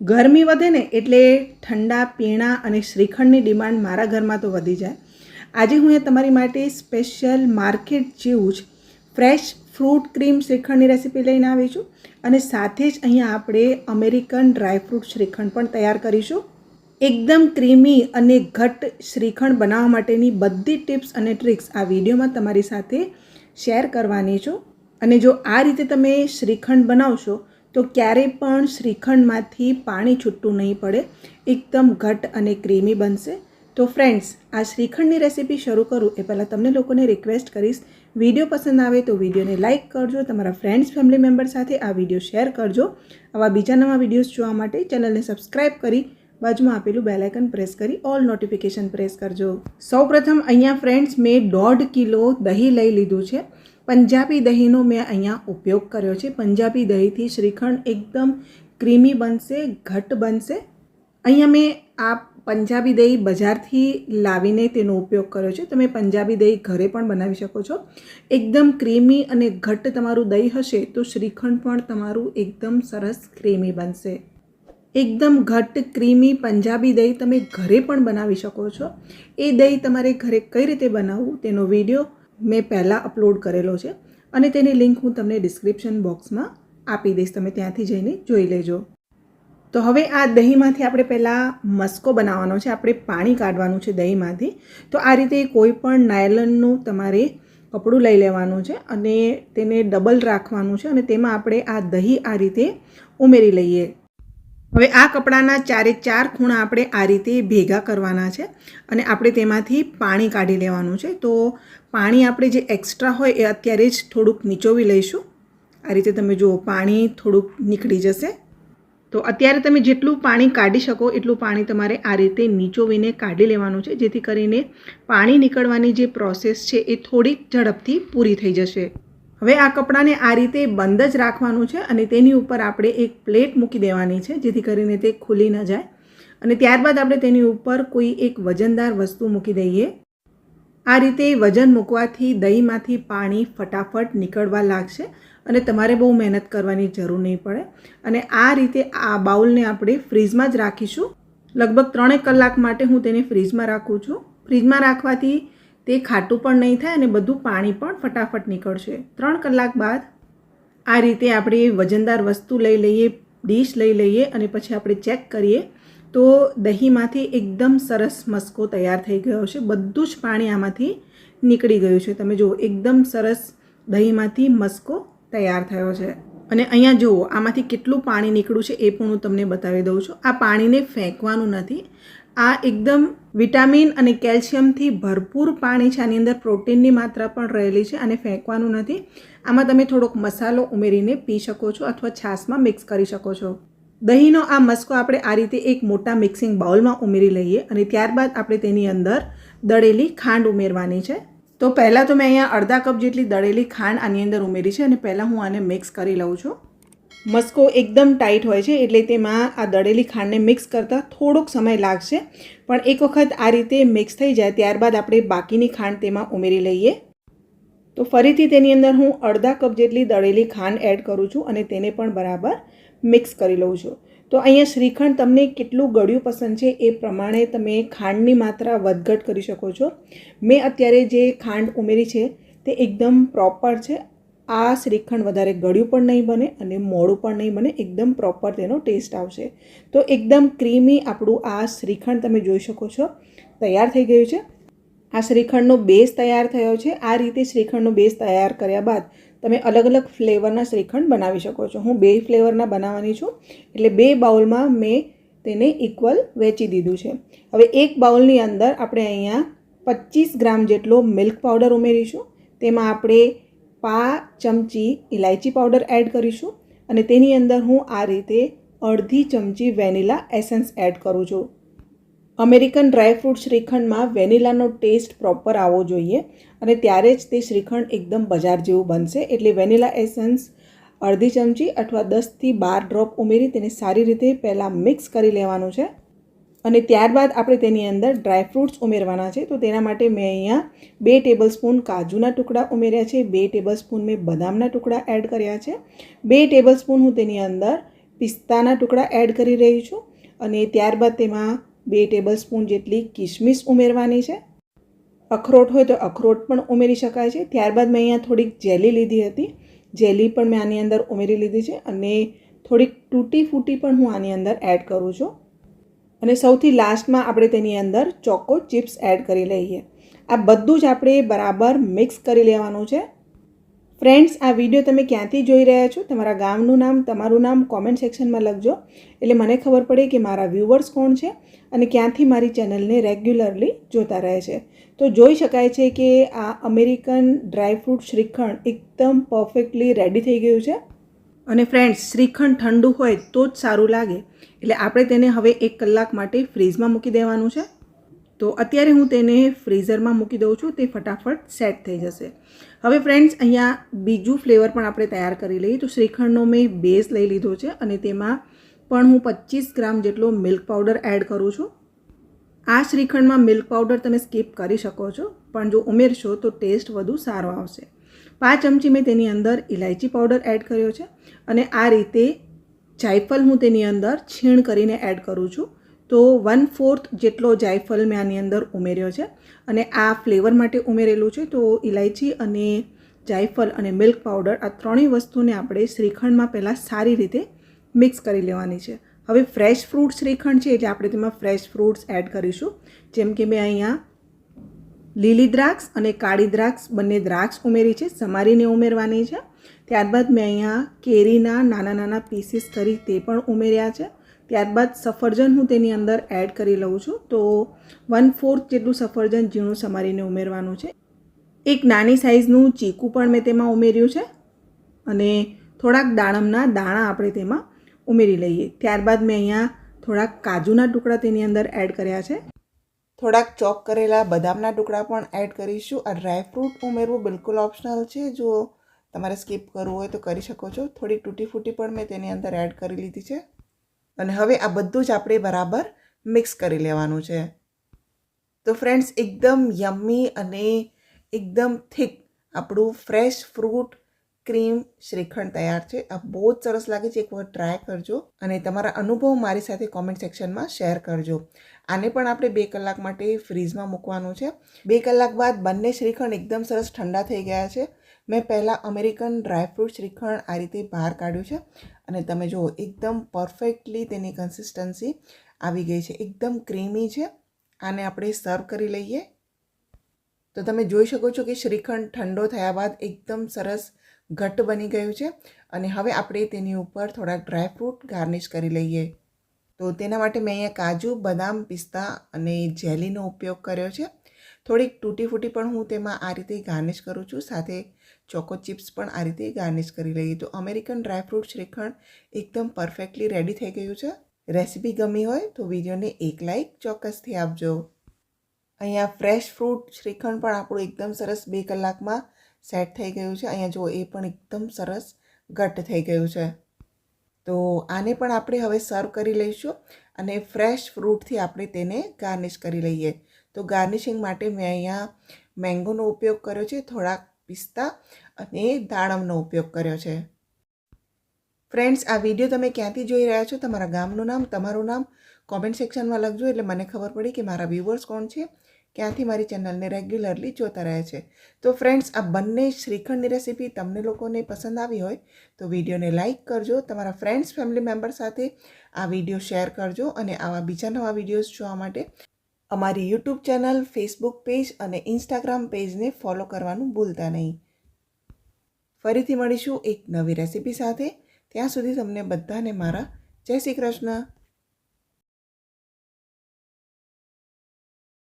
ગરમી વધે ને એટલે ઠંડા, પીણા અને શ્રીખંડની ડિમાન્ડ મારા ઘરમાં તો વધી જાય. આજે હું એ તમારી માટે સ્પેશિયલ માર્કેટ જેવું જ ફ્રેશ ફ્રૂટ, ક્રીમ શ્રીખંડની રેસીપી લઈને આવી છું અને સાથે જ અહીંયા આપણે અમેરિકન ડ્રાયફ્રૂટ શ્રીખંડ પણ તૈયાર કરીશું. એકદમ ક્રીમી અને ઘટ શ્રીખંડ બનાવવા માટેની બધી ટિપ્સ અને ટ્રિક્સ આ વિડીયોમાં તમારી સાથે શેર કરવાની છું. અને જો આ રીતે તમે શ્રીખંડ બનાવશો તો ક્યારેય પણ શ્રીખંડમાંથી પાણી છૂટું નહીં પડે. એકદમ ઘટ અને ક્રીમી બનશે. તો ફ્રેન્ડ્સ આ શ્રીખંડની રેસીપી શરૂ કરું એ પહેલાં તમને લોકોને રિક્વેસ્ટ કરીશ. વીડિયો પસંદ આવે તો વિડીયોને લાઇક કરજો, તમારા ફ્રેન્ડ્સ ફેમિલી મેમ્બર સાથે આ વીડિયો શેર કરજો. આવા બીજા નવા વિડીયોઝ જોવા માટે ચેનલને સબસ્ક્રાઇબ કરી બાજુમાં આપેલું બેલાઇકન પ્રેસ કરી ઓલ નોટિફિકેશન પ્રેસ કરજો. સૌપ્રથમ અહીંયા ફ્રેન્ડ્સ મેં દોઢ કિલો દહીં લઈ લીધું છે. પંજાબી દહીંનો મેં અહીંયા ઉપયોગ કર્યો છે. પંજાબી દહીંથી શ્રીખંડ એકદમ ક્રીમી બનશે ઘટ બનશે. અહીંયા મેં આ પંજાબી દહીં બજારથી લાવીને તેનો ઉપયોગ કર્યો છે. તમે પંજાબી દહીં ઘરે પણ બનાવી શકો છો. એકદમ ક્રીમી અને ઘટ્ટ તમારું દહીં હશે તો શ્રીખંડ પણ તમારું એકદમ સરસ ક્રીમી બનશે. એકદમ ઘટ્ટ, ક્રીમી પંજાબી દહીં તમે ઘરે પણ બનાવી શકો છો. એ દહીં તમારે ઘરે કઈ રીતે બનાવવું તેનો વીડિયો મેં પહેલાં અપલોડ કરેલો છે અને તેની લિંક હું તમને ડિસ્ક્રિપ્શન બોક્સમાં આપી દઈશ. તમે ત્યાંથી જઈને જોઈ લેજો. તો હવે આ દહીંમાંથી આપણે પહેલાં મસ્કો બનાવવાનો છે. આપણે પાણી કાઢવાનું છે દહીંમાંથી. તો આ રીતે કોઈ પણ નાયલનનું તમારે કપડું લઈ લેવાનું છે અને તેને ડબલ રાખવાનું છે અને તેમાં આપણે આ દહીં આ રીતે ઉમેરી લઈએ. હવે આ કપડાના ચારે ચાર ખૂણા આપણે આ રીતે ભેગા કરવાના છે અને આપણે તેમાંથી પાણી કાઢી લેવાનું છે. તો પાણી આપણે જે એક્સ્ટ્રા હોય એ અત્યારે જ થોડુંક નીચોવી લઈશું. આ રીતે તમે જુઓ, પાણી થોડુંક નીકળી જશે. તો અત્યારે તમે જેટલું પાણી કાઢી શકો એટલું પાણી તમારે આ રીતે નીચોવીને કાઢી લેવાનું છે, જેથી કરીને પાણી નીકળવાની જે પ્રોસેસ છે એ થોડીક ઝડપથી પૂરી થઈ જશે. હવે આ કપડાને આ રીતે બંધ જ રાખવાનું છે અને તેની ઉપર આપણે એક પ્લેટ મૂકી દેવાની છે, જેથી કરીને તે ખુલી ન જાય. અને ત્યારબાદ આપણે તેની ઉપર કોઈ એક વજનદાર વસ્તુ મૂકી દઈએ. આ રીતે વજન મૂકવાથી દહીંમાંથી પાણી ફટાફટ નીકળવા લાગશે અને તમારે બહુ મહેનત કરવાની જરૂર નહીં પડે. અને આ રીતે આ બાઉલને આપણે ફ્રીજમાં જ રાખીશું. લગભગ ત્રણેક કલાક માટે હું તેને ફ્રીજમાં રાખું છું. ફ્રીજમાં રાખવાથી તે ખાટું પણ નહીં થાય અને બધું પાણી પણ ફટાફટ નીકળશે. ત્રણ કલાક બાદ આ રીતે આપણે વજનદાર વસ્તુ લઈ લઈએ, ડીશ લઈ લઈએ અને પછી આપણે ચેક કરીએ તો દહીંમાંથી એકદમ સરસ મસ્કો તૈયાર થઈ ગયો છે. બધું જ પાણી આમાંથી નીકળી ગયું છે. તમે જુઓ, એકદમ સરસ દહીંમાંથી મસ્કો તૈયાર થયો છે. અને અહીંયા જુઓ, આમાંથી કેટલું પાણી નીકળ્યું છે એ પણ હું તમને બતાવી દઉં છું. આ પાણીને ફેંકવાનું નથી. આ એકદમ વિટામિન અને કેલ્શિયમથી ભરપૂર પાણી છે. આની અંદર પ્રોટીનની માત્રા પણ રહેલી છે અને ફેંકવાનું નથી. આમાં તમે થોડોક મસાલો ઉમેરીને પી શકો છો અથવા છાશમાં મિક્સ કરી શકો છો. દહીંનો આ મસ્કો આપણે આ રીતે એક મોટા મિક્સિંગ બાઉલમાં ઉમેરી લઈએ અને ત્યારબાદ આપણે તેની અંદર દળેલી ખાંડ ઉમેરવાની છે. તો પહેલાં તો મેં અહીંયા અડધા કપ જેટલી દળેલી ખાંડ આની અંદર ઉમેરી છે અને પહેલાં હું આને મિક્સ કરી લઉં છું. મસ્કો એકદમ ટાઈટ હોય છે એટલે તેમાં આ દળેલી ખાંડને મિક્સ કરતાં થોડોક સમય લાગશે. પણ એક વખત આ રીતે મિક્સ થઈ જાય ત્યારબાદ આપણે બાકીની ખાંડ તેમાં ઉમેરી લઈએ. તો ફરીથી તેની અંદર હું અડધા કપ જેટલી દળેલી ખાંડ એડ કરું છું અને તેને પણ બરાબર મિક્સ કરી લઉં છું. તો અહીંયા શ્રીખંડ તમને કેટલું ગળ્યું પસંદ છે એ પ્રમાણે તમે ખાંડની માત્રા વધઘટ કરી શકો છો. મેં અત્યારે જે ખાંડ ઉમેરી છે તે એકદમ પ્રોપર છે. આ શ્રીખંડ વધારે ગળ્યું પણ નહીં બને અને મોડું પણ નહીં બને, એકદમ પ્રોપર તેનો ટેસ્ટ આવશે. તો એકદમ ક્રીમી આપણું આ શ્રીખંડ તમે જોઈ શકો છો. તૈયાર થઈ ગયું છે. આ શ્રીખંડનો બેઝ તૈયાર થયો છે. આ રીતે શ્રીખંડનો બેઝ તૈયાર કર્યા બાદ તમે અલગ અલગ ફ્લેવરના શ્રીખંડ બનાવી શકો છો. હું બે ફ્લેવરના બનાવવાની છું. એટલે બે બાઉલમાં મેં તેને ઇક્વલ વેચી દીધું છે. હવે એક બાઉલની અંદર આપણે અહીંયા પચીસ ગ્રામ જેટલો મિલ્ક પાવડર ઉમેરીશું. તેમાં આપણે પા, ચમચી ઇલાયચી પાવડર એડ કરીશું અને તેની અંદર હું આ રીતે અડધી ચમચી વેનિલા એસન્સ એડ કરું છું. અમેરિકન ડ્રાયફ્રૂટ શ્રીખંડમાં વેનીલાનો ટેસ્ટ પ્રોપર આવવો જોઈએ અને ત્યારે જ તે શ્રીખંડ એકદમ બજાર જેવું બનશે એટલે વેનીલા એસન્સ અડધી ચમચી અથવા દસથી બાર ડ્રોપ ઉમેરી તેને સારી રીતે પહેલાં મિક્સ કરી લેવાનું છે. અને ત્યારબાદ આપણે તેની અંદર ડ્રાયફ્રૂટ્સ ઉમેરવાના છે. તો તેના માટે મેં અહીંયા બે ટેબલ સ્પૂન કાજુના ટુકડા ઉમેર્યા છે. બે ટેબલ સ્પૂન મેં બદામના ટુકડા એડ કર્યા છે. બે ટેબલ સ્પૂન હું તેની અંદર પિસ્તાના ટુકડા એડ કરી રહી છું અને ત્યારબાદ તેમાં બે ટેબલ સ્પૂન જેટલી કિશમિશ ઉમેરવાની છે. અખરોટ હોય તો અખરોટ પણ ઉમેરી શકાય છે. ત્યારબાદ મેં અહીંયા થોડીક જેલી લીધી હતી. જેલી પણ મેં આની અંદર ઉમેરી લીધી છે અને થોડીક તૂટી ફૂટી પણ હું આની અંદર એડ કરું છું. અને સૌથી લાસ્ટમાં આપણે તેની અંદર ચોકો ચિપ્સ એડ કરી લઈએ. આ બધું જ આપણે બરાબર મિક્સ કરી લેવાનું છે. ફ્રેન્ડ્સ, આ વીડિયો તમે ક્યાંથી જોઈ રહ્યા છો? તમારા ગામનું નામ, તમારું નામ કોમેન્ટ સેક્શનમાં લખજો. એટલે મને ખબર પડે કે મારા વ્યૂવર્સ કોણ છે અને ક્યાંથી મારી ચેનલને રેગ્યુલરલી જોતા રહે છે. તો જોઈ શકાય છે કે આ અમેરિકન ડ્રાયફ્રૂટ શ્રીખંડ એકદમ પરફેક્ટલી રેડી થઈ ગયું છે. અને ફ્રેન્ડ્સ શ્રીખંડ ઠંડુ હોય તો જ સારું લાગે. એટલે આપણે તેને હવે એક કલાક માટે ફ્રીઝમાં મૂકી દેવાનું છે. તો અત્યારે હું તેને ફ્રીઝરમાં મૂકી દઉં છું, તે ફટાફટ સેટ થઈ જશે. હવે ફ્રેન્ડ્સ અહીંયા બીજું ફ્લેવર પણ આપણે તૈયાર કરી લઈએ. તો શ્રીખંડનો મેં બેઝ લઈ લીધો છે અને તેમાં પણ હું પચીસ ગ્રામ જેટલો મિલ્ક પાવડર એડ કરું છું. આ શ્રીખંડમાં મિલ્ક પાવડર તમે સ્કીપ કરી શકો છો, પણ જો ઉમેરશો તો ટેસ્ટ વધુ સારો આવશે. પાંચ ચમચી મેં તેની અંદર ઇલાયચી પાવડર એડ કર્યો છે અને આ રીતે જાયફળ હું તેની અંદર છીણ કરીને એડ કરું છું. તો વન ફોર્થ જેટલો જાયફળ મેં આની અંદર ઉમેર્યો છે અને આ ફ્લેવર માટે ઉમેરેલું છે. તો ઇલાયચી અને જાયફળ અને મિલ્ક પાવડર આ ત્રણેય વસ્તુને આપણે શ્રીખંડમાં પહેલાં સારી રીતે મિક્સ કરી લેવાની છે. હવે ફ્રેશ ફ્રૂટ શ્રીખંડ છે એટલે આપણે તેમાં ફ્રેશ ફ્રૂટ્સ એડ કરીશું. જેમ કે મેં અહીંયા લીલી દ્રાક્ષ અને કાળી દ્રાક્ષ બંને દ્રાક્ષ ઉમેરી છે, સમારીને ઉમેરવાની છે. ત્યારબાદ મેં અહીંયા કેરીના નાના નાના પીસીસ કરી તે પણ ઉમેર્યા છે. ત્યારબાદ સફરજન હું તેની અંદર એડ કરી લઉં છું. તો વન ફોર્થ જેટલું સફરજન ઝીણું સમારીને ઉમેરવાનું છે. એક નાની સાઇઝનું ચીકુ પણ મેં તેમાં ઉમેર્યું છે. અને થોડાક દાણમના દાણા આપણે તેમાં ઉમેરી લઈએ. ત્યારબાદ મેં અહીંયા થોડાક કાજુના ટુકડા તેની અંદર એડ કર્યા છે. થોડાક ચોપ કરેલા બદામના ટુકડા પણ એડ કરીશું. આ ડ્રાયફ્રૂટ ઉમેરવું બિલકુલ ઓપ્શનલ છે. જો તમારે સ્કીપ કરવું હોય તો કરી શકો છો. થોડી તૂટી ફૂટી પણ મેં તેની અંદર એડ કરી લીધી છે. અને હવે આ બધું જ આપણે બરાબર મિક્સ કરી લેવાનું છે. તો ફ્રેન્ડ્સ એકદમ યમ્મી અને એકદમ થીક આપણું ફ્રેશ ફ્રૂટ ક્રીમ શ્રીખંડ તૈયાર છે. આ બહુ જ સરસ લાગે છે. એકવાર ટ્રાય કરજો અને તમારા અનુભવ મારી સાથે કોમેન્ટ સેક્શનમાં શેર કરજો. આને પણ આપણે બે કલાક માટે ફ્રીઝમાં મૂકવાનું છે. બે કલાક બાદ બંને શ્રીખંડ એકદમ સરસ ઠંડા થઈ ગયા છે. મેં પહેલાં અમેરિકન ડ્રાયફ્રૂટ શ્રીખંડ આ રીતે બહાર કાઢ્યું છે અને તમે જુઓ, એકદમ પરફેક્ટલી તેની કન્સિસ્ટન્સી આવી ગઈ છે. એકદમ ક્રીમી છે. આને આપણે સર્વ કરી લઈએ. તો તમે જોઈ શકો છો કે શ્રીખંડ ઠંડો થયા બાદ એકદમ સરસ ઘટ્ટ બની ગયું છે. અને હવે આપણે તેની ઉપર થોડાક ડ્રાયફ્રૂટ ગાર્નિશ કરી લઈએ. તો તેના માટે મેં અહીંયા કાજુ, બદામ, પિસ્તા અને જેલીનો ઉપયોગ કર્યો છે. થોડીક તૂટી ફૂટી પણ હું તેમાં આ રીતે ગાર્નિશ કરું છું. સાથે ચોકો ચિપ્સ પણ આ રીતે ગાર્નિશ કરી લઈએ. તો અમેરિકન ડ્રાયફ્રૂટ શ્રીખંડ એકદમ પરફેક્ટલી રેડી થઈ ગયું છે. રેસીપી ગમી હોય તો વિડીયોને એક લાઇક ચોક્કસથી આપજો. અહીંયા ફ્રેશ ફ્રૂટ શ્રીખંડ પણ આપણું એકદમ સરસ બે કલાકમાં સેટ થઈ ગયું છે. અહીંયા જો એ પણ એકદમ સરસ ઘટ્ટ થઈ ગયું છે. તો આને પણ આપણે હવે સર્વ કરી લઈશું અને ફ્રેશ ફ્રૂટથી આપણે તેને ગાર્નિશ કરી લઈએ. તો ગાર્નિશિંગ માટે મેં અહીંયા મેંગોનો ઉપયોગ કર્યો છે, થોડાક પિસ્તા અને દાડમનો ઉપયોગ કર્યો છે. ફ્રેન્ડ્સ આ વીડિયો તમે ક્યાંથી જોઈ રહ્યા છો? તમારા ગામનું નામ, તમારું નામ કોમેન્ટ સેક્શનમાં લખજો એટલે મને ખબર પડી કે મારા વ્યૂવર્સ કોણ છે. ક્યાંથી મારી ચેનલને રેગ્યુલરલી જોતા રહે છે? તો ફ્રેન્ડ્સ આ બંને શ્રીખંડની રેસીપી તમને લોકોને પસંદ આવી હોય, તો વિડીયોને લાઇક કરજો, તમારા ફ્રેન્ડ્સ ફેમિલી મેમ્બર સાથે આ વીડિયો શેર કરજો અને આવા બીજા નવા વિડીયોઝ જોવા માટે અમારી યુટ્યુબ ચેનલ ફેસબુક પેજ અને ઇન્સ્ટાગ્રામ પેજને ફોલો કરવાનું ભૂલતા નહીં. ફરીથી મળીશું એક નવી રેસીપી સાથે. ત્યાં સુધી તમને બધાને મારા જય શ્રી કૃષ્ણ.